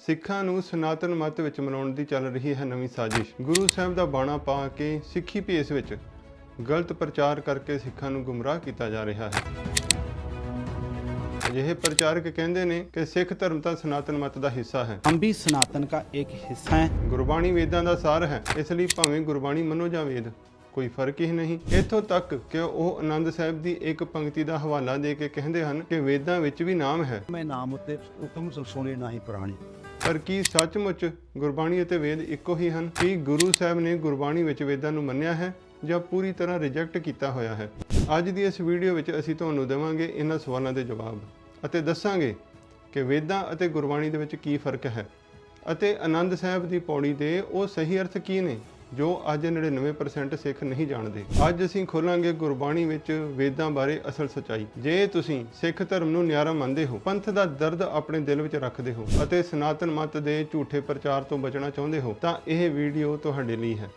ਸਿੱਖਾਂ ਨੂੰ ਸਨਾਤਨ ਮਤ ਵਿੱਚ ਮਿਲਾਉਣ ਦੀ ਚੱਲ ਰਹੀ ਹੈ ਨਵੀਂ ਸਾਜ਼ਿਸ਼ ਗੁਰੂ ਸਾਹਿਬ ਦਾ ਬਾਣਾ ਪਾ ਕੇ ਸਿੱਖੀ ਭੇਸ ਵਿੱਚ ਗਲਤ ਪ੍ਰਚਾਰ ਕਰਕੇ ਸਿੱਖਾਂ ਨੂੰ ਗੁੰਮਰਾਹ ਕੀਤਾ ਜਾ ਰਿਹਾ ਹੈ ਅਜਿਹੇ ਪ੍ਰਚਾਰਕ ਕਹਿੰਦੇ ਨੇ ਕਿ ਸਿੱਖ ਧਰਮ ਤਾਂ ਸਨਾਤਨ ਮਤ ਦਾ ਹਿੱਸਾ ਹੈ हम भी सनातन का एक हिस्सा हैं ਗੁਰਬਾਣੀ ਵੇਦਾਂ ਦਾ ਸਾਰ ਹੈ ਇਸ ਲਈ ਭਾਵੇਂ ਗੁਰਬਾਣੀ ਮੰਨੋ ਜਾਂ ਵੇਦ ਕੋਈ ਫਰਕ ਹੀ ਨਹੀਂ ਇੱਥੋਂ ਤੱਕ ਕਿ ਉਹ ਆਨੰਦ ਸਾਹਿਬ ਦੀ ਇੱਕ ਪੰਕਤੀ ਦਾ ਹਵਾਲਾ ਦੇ ਕੇ ਕਹਿੰਦੇ ਹਨ ਕਿ ਵੇਦਾਂ ਵਿੱਚ ਵੀ ਨਾਮ ਹੈ ਮੈਂ ਨਾਮ ਉੱਤੇ ਹੁਕਮ ਸੁਣੇ ਨਾ ਹੀ ਪੁਰਾਣੀ ਪਰ ਕੀ ਸੱਚਮੁੱਚ ਗੁਰਬਾਣੀ ਅਤੇ ਵੇਦ ਇੱਕੋ ਹੀ ਹਨ? ਕੀ ਗੁਰੂ ਸਾਹਿਬ ਨੇ ਗੁਰਬਾਣੀ ਵਿੱਚ ਵੇਦਾਂ ਨੂੰ ਮੰਨਿਆ ਹੈ ਜਾਂ ਪੂਰੀ ਤਰ੍ਹਾਂ ਰਿਜੈਕਟ ਕੀਤਾ ਹੋਇਆ ਹੈ? ਅੱਜ ਦੀ ਇਸ ਵੀਡੀਓ ਵਿੱਚ ਅਸੀਂ ਤੁਹਾਨੂੰ ਦੇਵਾਂਗੇ ਇਹਨਾਂ ਸਵਾਲਾਂ ਦੇ ਜਵਾਬ ਅਤੇ ਦੱਸਾਂਗੇ ਕਿ ਵੇਦਾਂ ਅਤੇ ਗੁਰਬਾਣੀ ਦੇ ਵਿੱਚ ਕੀ ਫ਼ਰਕ ਹੈ ਅਤੇ ਆਨੰਦ ਸਾਹਿਬ ਦੀ ਪੌੜੀ ਦੇ ਉਹ ਸਹੀ ਅਰਥ ਕੀ ਨੇ? ਜੋ ਅੱਜ 99% ਸਿੱਖ ਨਹੀਂ ਜਾਣਦੇ। ਅੱਜ ਅਸੀਂ ਖੋਲਾਂਗੇ ਗੁਰਬਾਣੀ ਵਿੱਚ ਵੇਦਾਂ ਬਾਰੇ ਅਸਲ ਸਚਾਈ। ਜੇ ਤੁਸੀਂ ਸਿੱਖ ਧਰਮ ਨੂੰ ਨਿਆਰਾ ਮੰਨਦੇ ਹੋ, ਪੰਥ ਦਾ ਦਰਦ ਆਪਣੇ ਦਿਲ ਵਿੱਚ ਰੱਖਦੇ ਹੋ ਅਤੇ ਸਨਾਤਨ ਮਤ ਦੇ ਝੂਠੇ ਪ੍ਰਚਾਰ ਤੋਂ ਬਚਣਾ ਚਾਹੁੰਦੇ ਹੋ, ਤਾਂ ਇਹ ਵੀਡੀਓ ਤੁਹਾਡੇ ਲਈ ਹੈ।